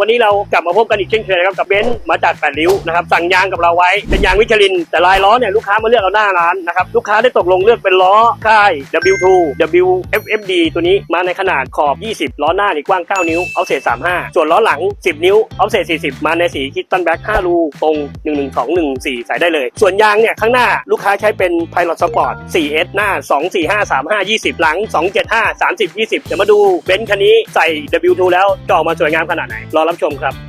วันนี้เรากลับมาพบกันอีกเช่นเคยนะครับกับเบนซ์มาจากแปดริ้วนะครับสั่งยางกับเราไว้เป็นยางวิชลิน แต่ลายล้อเนี่ยลูกค้ามาเลือกเราหน้าร้านนะครับลูกค้าได้ตกลงเลือกเป็นล้อค่าย W2 WFFD ตัวนี้มาในขนาดขอบ 20 ล้อหน้านี่กว้าง 9 นิ้วเอาเศษ35 ส่วนล้อหลัง 10 นิ้วเอาเศษ40 มาในสีคิตตันแบ็ค5รูตรง 11214 ใส่ได้เลย ส่วนยางเนี่ยข้างหน้าลูกค้าใช้เป็น Pilot Sport 4S หน้า 245 35 20 หลัง 275 30 20 เดี๋ยวมาดูเบนซ์คันนี้ใส่ W2 แล้วจะออกมาสวยงามขนาดไหนรอรับชมครับ